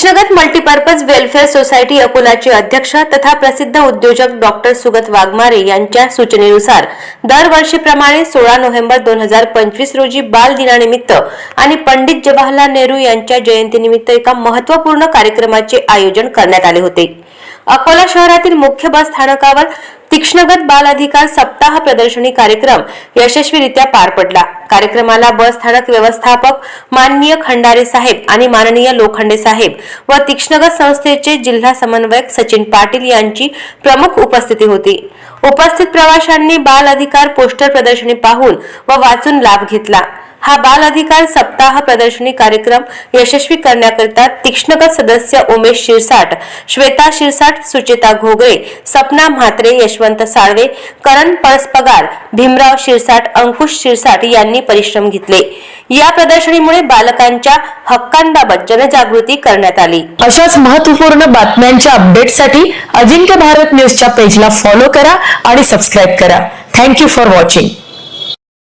कृष्णगत multipurpose welfare society अकोलाचे अध्यक्ष तथा प्रसिद्ध उद्योजक डॉक्टर सुगत वाघमारे यांच्या सूचनेनुसार दरवर्षीप्रमाणे सोळा नोव्हेंबर दोन हजार पंचवीस रोजी बाल दिनानिमित्त आणि पंडित जवाहरलाल नेहरू यांच्या जयंतीनिमित्त एका महत्त्वपूर्ण कार्यक्रमाचे आयोजन करण्यात आले होते. अकोला शहरातील मुख्य बस स्थानकावर तीक्ष्णगत बाल अधिकार सप्ताह प्रदर्शनी कार्यक्रम यशस्वीरित्या पार पडला. कार्यक्रमाला बस स्थानक व्यवस्थापक माननीय खंडारे साहेब आणि माननीय लोखंडे साहेब व तीक्ष्णगत संस्थेचे जिल्हा समन्वयक सचिन पाटील यांची प्रमुख उपस्थिती होती. उपस्थित प्रवाशांनी बाल अधिकार पोस्टर प्रदर्शनी पाहून व वाचून लाभ घेतला. हा बाल अधिकार सप्ताह प्रदर्शनी कार्यक्रम यशस्वी करण्याकरिता तीक्ष्णगत सदस्य उमेश शिरसाट श्वेता शिरसाट सुचेता घोगरे सपना म्हात्रे यशवंत साळवे करण पळसपगार भीमराव शिरसाट अंकुश शिरसाट यांनी परिश्रम घेतले. या प्रदर्शनीमुळे बालकांच्या हक्कांबाबत जनजागृती करण्यात आली. अशाच महत्त्वपूर्ण बातम्यांच्या अपडेटसाठी अजिंक्य भारत न्यूजच्या पेजला फॉलो करा आणि सबस्क्राईब करा. Thank you for watching